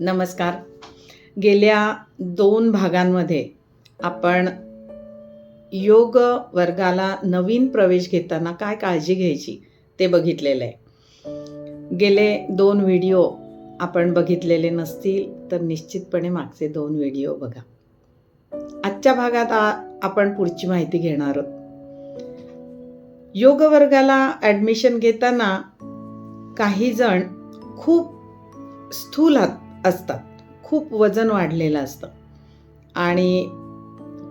नमस्कार. गेल्या दोन भागांमध्ये आपण योग वर्गाला नवीन प्रवेश घेताना काय काळजी घ्यायची ते बघितलेलं आहे. गेले दोन व्हिडिओ आपण बघितलेले नसतील तर निश्चितपणे मागचे दोन व्हिडिओ बघा. आजच्या भागात आपण पुढची माहिती घेणार आहोत. योग वर्गाला ॲडमिशन घेताना काही जण खूप स्थूल आत- असतात. खूप वजन वाढलेलं असतं. आणि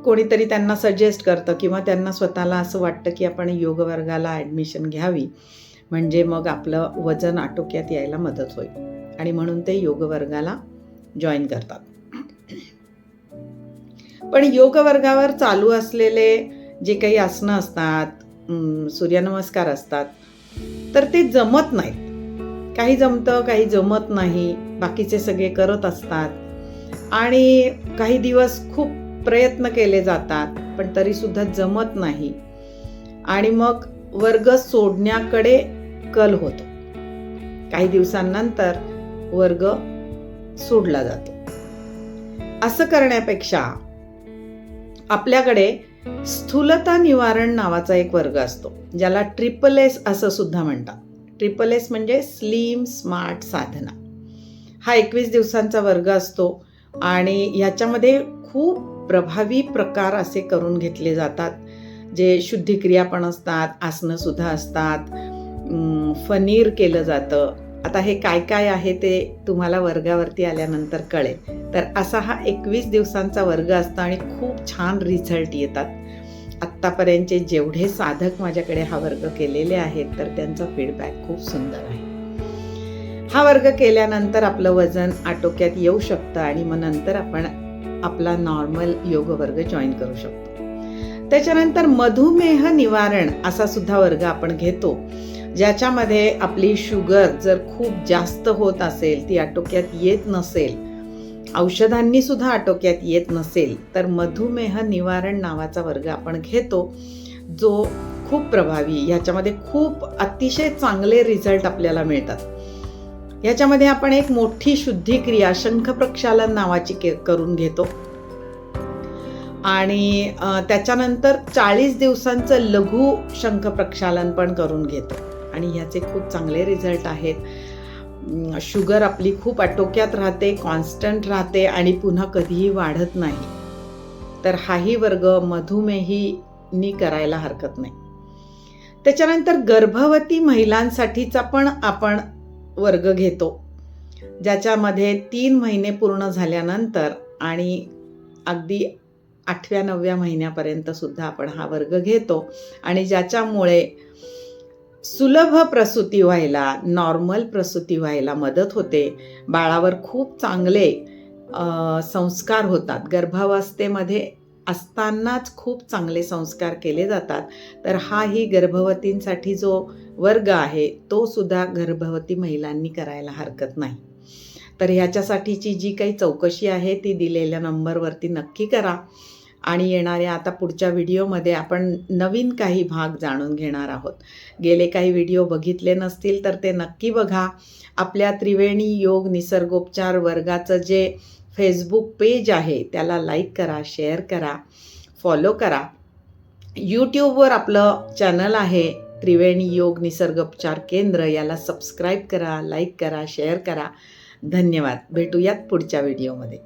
कोणीतरी त्यांना सजेस्ट करतं किंवा त्यांना स्वतःला असं वाटतं की आपण योग वर्गाला ॲडमिशन घ्यावी. म्हणजे मग आपलं वजन आटोक्यात यायला मदत होईल. आणि म्हणून ते योग वर्गाला जॉईन करतात. पण योग वर्गावर चालू असलेले जे काही आसनं असतात सूर्यनमस्कार असतात तर ते जमत नाहीत. काही जमतं काही जमत नाही. बाकीचे सगळे करत असतात. आणि काही दिवस खूप प्रयत्न केले जातात पण तरीसुद्धा जमत नाही. आणि मग वर्ग सोडण्याकडे कल होतो. काही दिवसांनंतर वर्ग सोडला जातो. असं करण्यापेक्षा आपल्याकडे स्थूलता निवारण नावाचा एक वर्ग असतो ज्याला ट्रिपल एस असं सुद्धा म्हणतात. ट्रिपल एस म्हणजे स्लिम स्मार्ट साधना. हा एकवीस दिवसांचा वर्ग असतो आणि ह्याच्यामध्ये खूप प्रभावी प्रकार असे करून घेतले जातात. जे शुद्धिक्रिया पण असतात आसनंसुद्धा असतात फनीर केलं जातं. आता हे काय काय आहे ते तुम्हाला वर्गावरती आल्यानंतर कळेल. तर असा हा एकवीस दिवसांचा वर्ग असतो आणि खूप छान रिझल्ट येतात. आत्तापर्यंतचे जेवढे साधक माझ्याकडे हा वर्ग केलेले आहेत तर त्यांचा फीडबॅक खूप सुंदर आहे. हा वर्ग केल्यानंतर आपलं वजन आटोक्यात येऊ शकतं आणि मग नंतर आपण आपला नॉर्मल योग वर्ग जॉईन करू शकतो. त्याच्यानंतर मधुमेह निवारण असा सुद्धा वर्ग आपण घेतो ज्याच्यामध्ये आपली शुगर जर खूप जास्त होत असेल ती आटोक्यात येत नसेल औषधांनी सुद्धा आटोक्यात येत नसेल तर मधुमेह निवारण नावाचा वर्ग आपण घेतो जो खूप प्रभावी ह्याच्यामध्ये खूप अतिशय चांगले रिझल्ट आपल्याला मिळतात. याच्यामध्ये आपण एक मोठी शुद्धिक्रिया शंख प्रक्षालन नावाची के करून घेतो. आणि त्याच्यानंतर चाळीस दिवसांचं लघु शंख प्रक्षालन पण करून घेतो. आणि ह्याचे खूप चांगले रिझल्ट आहेत. शुगर आपली खूप आटोक्यात राहते कॉन्स्टंट राहते आणि पुन्हा कधीही वाढत नाही. तर हाही वर्ग मधुमेहीनी करायला हरकत नाही. त्याच्यानंतर गर्भवती महिलांसाठीचा पण आपण वर्ग घेतो ज्याच्यामध्ये तीन महिने पूर्ण झाल्यानंतर आणि अगदी आठव्या नवव्या महिन्यापर्यंत सुद्धा आपण हा वर्ग घेतो. आणि ज्याच्यामुळे सुलभ प्रसूती व्हायला नॉर्मल प्रसूती व्हायला मदत होते. बाळावर खूप चांगले संस्कार होतात. गर्भावस्थेमध्ये असतानाच खूप चांगले संस्कार केले जातात. तर हाही गर्भवतींसाठी जो वर्ग आहे तो सुद्धा गर्भवती महिलांनी करायला हरकत नाही. तर ह्याच्यासाठीची जी काही चौकशी आहे ती दिलेल्या नंबरवरती नक्की करा. आणि येणाऱ्या आता पुढच्या व्हिडिओमध्ये आपण नवीन काही भाग जाणून घेणार आहोत. गेले काही व्हिडिओ बघितले नसतील तर ते नक्की बघा. आपल्या त्रिवेणी योग निसर्गोपचार वर्गाचं जे फेसबुक पेज आहे त्याला लाईक करा शेअर करा फॉलो करा. यूट्यूबवर आपलं चॅनल आहे त्रिवेणी योग निसर्गोपचार केंद्र. याला सबस्क्राईब करा लाईक करा शेअर करा. धन्यवाद. भेटूयात पुढच्या व्हिडिओमध्ये.